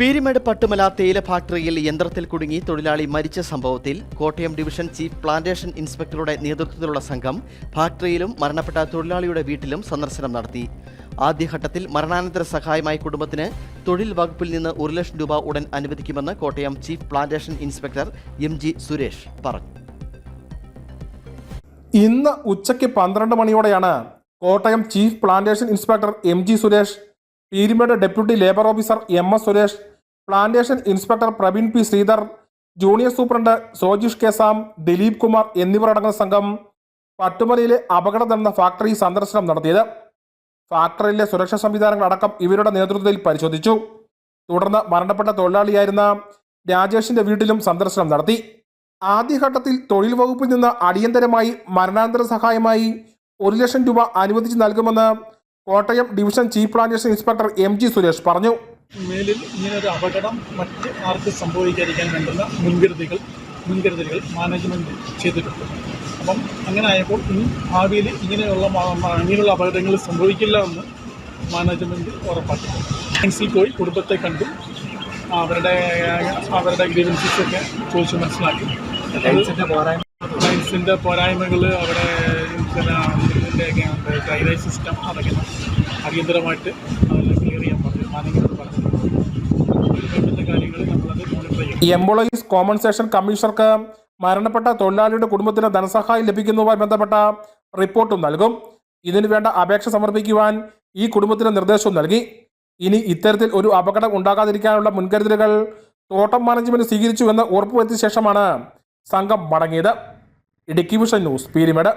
പീരിമേട് പട്ടുമല തേയില ഫാക്ടറിയിൽ യന്ത്രത്തിൽ കുടുങ്ങി തൊഴിലാളി മരിച്ച സംഭവത്തിൽ കോട്ടയം ഡിവിഷൻ ചീഫ് പ്ലാന്റേഷൻ ഇൻസ്പെക്ടറുടെ നേതൃത്വത്തിലുള്ള സംഘം ഫാക്ടറിയിലും മരണപ്പെട്ട തൊഴിലാളിയുടെ വീട്ടിലും സന്ദർശനം നടത്തി. ആദ്യഘട്ടത്തിൽ മരണാനന്തര സഹായമായി കുടുംബത്തിന് തൊഴിൽ വകുപ്പിൽ നിന്ന് ഒരു ലക്ഷം രൂപ ഉടൻ അനുവദിക്കുമെന്ന് Kottayam chief plantation inspector M G Suresh പറഞ്ഞു. ഇന്ന് ഉച്ചയ്ക്ക് പന്ത്രണ്ട് മണിയോടെയാണ് Kottayam chief plantation inspector M G Suresh Peermade deputy labour officer M S Suresh plantation inspector Praveen P Sridhar junior superintendent Sojish K Sam Dileep Kumar എന്നിവരടങ്ങുന്ന സംഘം പട്ടുമലയിലെ അപകടം നടന്ന factory സന്ദർശനം നടത്തിയത്. ഫാക്ടറിയിലെ സുരക്ഷാ സംവിധാനങ്ങൾ അടക്കം ഇവരുടെ നേതൃത്വത്തിൽ പരിശോധിച്ചു. തുടർന്ന് മരണപ്പെട്ട തൊഴിലാളിയായിരുന്ന രാജേഷിന്റെ വീട്ടിലും സന്ദർശനം നടത്തി. ആദ്യഘട്ടത്തിൽ തൊഴിൽ വകുപ്പിൽ നിന്ന് അടിയന്തരമായി മരണാനന്തര സഹായമായി ഒരു ലക്ഷം രൂപ അനുവദിച്ച് നൽകുമെന്ന് Kottayam division chief plantation inspector M G Suresh പറഞ്ഞു. മേലിൽ ഇങ്ങനൊരു അപകടം മറ്റ് ആർക്കും സംഭവിക്കാതിരിക്കാൻ വേണ്ടുന്ന മുൻകരുതികൾ മുൻകരുതലുകൾ മാനേജ്മെന്റ് ചെയ്തിട്ടുണ്ട്. അപ്പം അങ്ങനെ ആയപ്പോൾ ഇനി ഭാവിയിൽ ഇങ്ങനെയുള്ള ഇങ്ങനെയുള്ള അപകടങ്ങൾ സംഭവിക്കില്ല എന്ന് മാനേജ്മെന്റ് ഉറപ്പാക്കി ഫ്രണ്ട്സിൽ പോയി കുടുംബത്തെ കണ്ടു. അവരുടെ അവരുടെ ഗ്രീവൻസസ് ഒക്കെ ചോദിച്ച് മനസ്സിലാക്കി. ലൈൻസിന്റെ പോരായ്മകൾ അവിടെ പിന്നെ ഇതിന്റെ ഡ്രൈനേജ് സിസ്റ്റം അതൊക്കെ അടിയന്തരമായിട്ട് ക്ലിയർ ചെയ്യാൻ പറഞ്ഞു മാനേജ്മെന്റ് പറഞ്ഞു വേണ്ടുന്ന കാര്യങ്ങൾ നമ്മളത് മോണിറ്റർ ചെയ്യും എംപ്ലോയീസ് കോമ്പൻസേഷൻ കമ്മീഷണർക്ക് മരണപ്പെട്ട തൊഴിലാളിയുടെ കുടുംബത്തിന് ധനസഹായം ലഭിക്കുന്നതുമായി ബന്ധപ്പെട്ട റിപ്പോർട്ടും നൽകും. ഇതിനു വേണ്ട അപേക്ഷ സമർപ്പിക്കുവാൻ ഈ കുടുംബത്തിന് നിർദ്ദേശവും നൽകി. ഇനി ഇത്തരത്തിൽ ഒരു അപകടം ഉണ്ടാകാതിരിക്കാനുള്ള മുൻകരുതലുകൾ തോട്ടം മാനേജ്മെന്റ് സ്വീകരിച്ചുവെന്ന് ഉറപ്പുവരുത്തിയ ശേഷമാണ് സംഘം മടങ്ങിയത്. Idukki vision news Peermade.